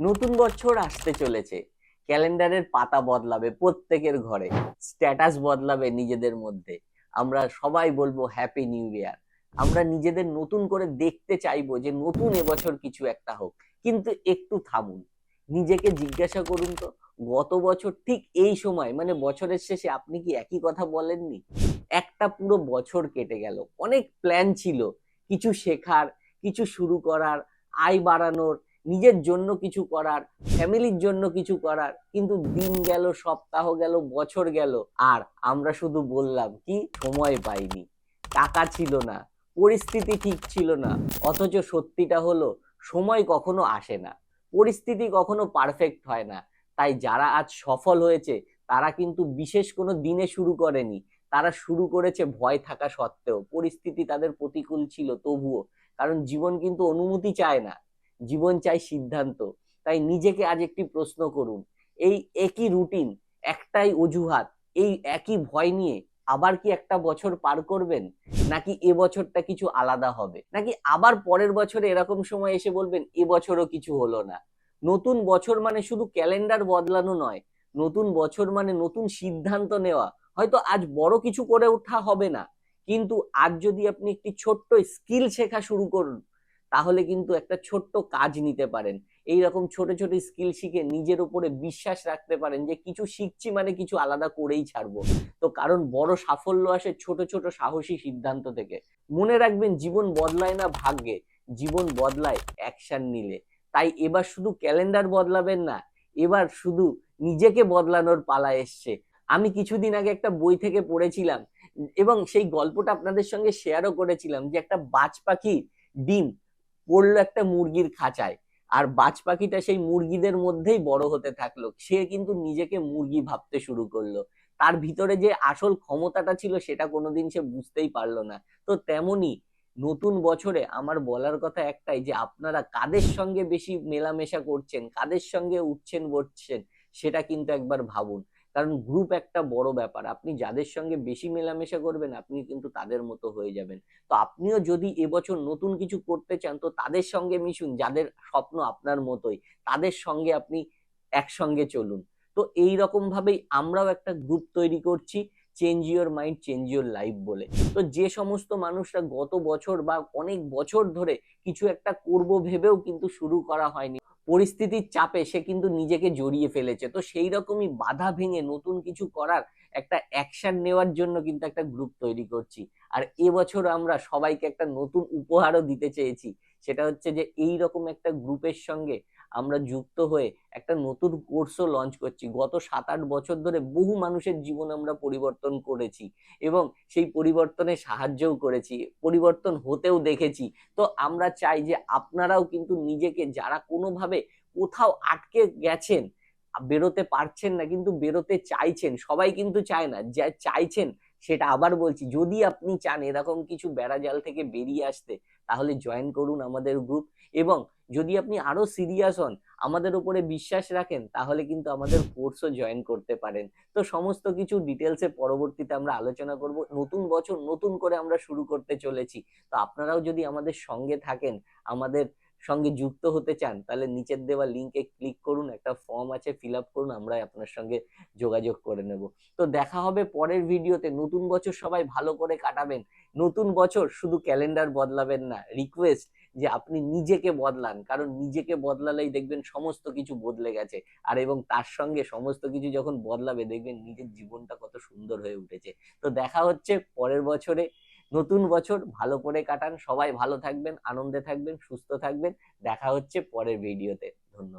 নতুন বছর আসতে চলেছে। ক্যালেন্ডারের পাতা বদলাবে প্রত্যেকের ঘরে স্ট্যাটাস বদলাবে নিজেদের মধ্যে। আমরা সবাই বলব হ্যাপি নিউ ইয়ার আমরা নিজেদের নতুন করে দেখতে চাইব যে নতুন এবছর কিছু একটা হোক। কিন্তু একটু থামুন। নিজেকে জিজ্ঞাসা করুন তো, গত বছর ঠিক এই সময় মানে বছরের শেষে আপনি কি একই কথা বলেননি? একটা পুরো বছর কেটে গেল। অনেক প্ল্যান ছিল। কিছু শেখার, কিছু শুরু করার, আয় বাড়ানোর নিজের জন্য কিছু করার ফ্যামিলির জন্য কিছু করার, কিন্তু দিন গেল, সপ্তাহ গেল, বছর গেল, আর আমরা শুধু বললাম কি, সময় পাইনি। টাকা ছিল না, পরিস্থিতি ঠিক ছিল না, অথচ সত্যিটা হলো, সময় কখনো আসে না, পরিস্থিতি কখনো পারফেক্ট হয় না। তাই যারা আজ সফল হয়েছে, তারা কিন্তু বিশেষ কোনো দিনে শুরু করেনি, তারা শুরু করেছে ভয় থাকা সত্ত্বেও, পরিস্থিতি তাদের প্রতিকূল ছিল তবুও, কারণ জীবন কিন্তু অনুমতি চায় না। জীবন চাই সিদ্ধান্ত। তাই নিজেকে আজ একটি প্রশ্ন করুন, এই একই রুটিন একটাই অজুহাত, এই একই ভয় নিয়ে আবার কি একটা বছর পার করবেন? নাকি এ বছরটা কিছু আলাদা হবে? নাকি আবার পরের বছরে এরকম সময় এসে বলবেন, এ বছরও কিছু হলো না নতুন বছর মানে শুধু ক্যালেন্ডার বদলানো নয়, নতুন বছর মানে নতুন সিদ্ধান্ত নেওয়া। হয়তো আজ বড় কিছু করে ওঠা হবে না, কিন্তু আজ যদি আপনি একটি ছোট্ট স্কিল শেখা শুরু করুন তাহলে কিন্তু একটা ছোট্ট কাজ নিতে পারেন। এই রকম ছোট ছোট স্কিল শিখে নিজের উপরে বিশ্বাস রাখতে পারেন যে কিছু শিখছি মানে কিছু আলাদা করেই ছাড়বো। তো কারণ বড় সাফল্য আসে ছোট ছোট সাহসী সিদ্ধান্ত থেকে। মনে রাখবেন জীবন বদলায় না ভাগ্যে, জীবন বদলায় অ্যাকশন নিলে। তাই এবার শুধু ক্যালেন্ডার বদলাবেন না, এবার শুধু নিজেকে বদলানোর পালা এসছে। আমি কিছুদিন আগে একটা বই থেকে পড়েছিলাম, এবং সেই গল্পটা আপনাদের সঙ্গে শেয়ারও করেছিলাম যে একটা বাজ পাখি ডিম পড়ল একটা মুরগির খাঁচায়, আর বাজ পাখিটা সেই মুরগিদের মধ্যেই বড় হতে থাকল। সে কিন্তু নিজেকে মুরগি ভাবতে শুরু করল। তার ভিতরে যে আসল ক্ষমতাটা ছিল সেটা কোনোদিন সে বুঝতেই পারল না। তো তেমনি নতুন বছরে আমার বলার কথা একটাই যে আপনারা কাদের সঙ্গে বেশি মেলামেশা করছেন, কাদের সঙ্গে উঠছেন বসছেন, সেটা কিন্তু একবার ভাবুন। কারণ গ্রুপ একটা বড় ব্যাপার। আপনি যাদের সঙ্গে বেশি মেলামেশা করবেন, আপনি কিন্তু তাদের মতো হয়ে যাবেন। তো আপনিও যদি এবছর নতুন কিছু করতে চান, তো তাদের সঙ্গে মিশুন, যাদের স্বপ্ন আপনার মতোই। তাদের সঙ্গে আপনি একসঙ্গে চলুন। তো এই রকম ভাবেই আমরাও একটা গ্রুপ তৈরি করছি change your mind change your life বলে। তো যে সমস্ত মানুষরা গত বছর বা অনেক বছর ধরে কিছু একটা করব ভেবেও কিন্তু শুরু করা হয়নি। পরিস্থিতির চাপে সে কিন্তু নিজেকে জড়িয়ে ফেলেছে। তো সেই রকমই বাধা ভেঙে নতুন কিছু করার একটা অ্যাকশন নেওয়ার জন্য কিন্তু একটা গ্রুপ তৈরি করছি। আর এবছর আমরা সবাইকে একটা নতুন উপহারও দিতে চেয়েছি। সেটা হচ্ছে যে এই রকম একটা গ্রুপের সঙ্গে আমরা যুক্ত হয়ে একটা নতুন কোর্সও লঞ্চ করছি। গত সাত আট বছর ধরে বহু মানুষের জীবন আমরা পরিবর্তন করেছি এবং সেই পরিবর্তনে সাহায্যও করেছি, পরিবর্তন হতেও দেখেছি। তো আমরা চাই যে, আপনারাও কিন্তু নিজেকে যারা কোনোভাবে কোথাও আটকে গেছেন, বেরোতে পারছেন না, কিন্তু বেরোতে চাইছেন, সবাই কিন্তু চায় না, যা চাইছেন সেটা আবার বলছি, যদি আপনি চান এরকম কিছু বেড়াজাল থেকে বেরিয়ে আসতে, তাহলে জয়েন করুন আমাদের গ্রুপ এবং যদি আপনি আরও সিরিয়াস হন, আমাদের উপরে বিশ্বাস রাখেন, তাহলে কিন্তু আমাদের কোর্সও জয়েন করতে পারেন। তো সমস্ত কিছু ডিটেলসে পরবর্তীতে আমরা আলোচনা করব, নতুন বছর নতুন করে আমরা শুরু করতে চলেছি। তো আপনারাও যদি আমাদের সঙ্গে থাকেন, আমাদের সঙ্গে যুক্ত হতে চান, তাহলে নিচের দেওয়া লিঙ্কে ক্লিক করুন, একটা ফর্ম আছে ফিল আপ করুন আমরা আপনার সঙ্গে যোগাযোগ করে নেব। তো দেখা হবে পরের ভিডিওতে নতুন বছর সবাই ভালো করে কাটাবেন। নতুন বছর শুধু ক্যালেন্ডার বদলাবেন না রিকোয়েস্ট যে আপনি নিজেকে বদলান, কারণ নিজেকে বদলালেই দেখবেন সমস্ত কিছু বদলে গেছে। আর এবং তার সঙ্গে সমস্ত কিছু যখন বদলাবে, দেখবেন নিজের জীবনটা কত সুন্দর হয়ে উঠেছে। তো দেখা হচ্ছে পরের বছরে। নতুন বছর, ভালো করে কাটান। সবাই ভালো থাকবেন, আনন্দে থাকবেন, সুস্থ থাকবেন। দেখা হচ্ছে পরের ভিডিওতে ধন্যবাদ।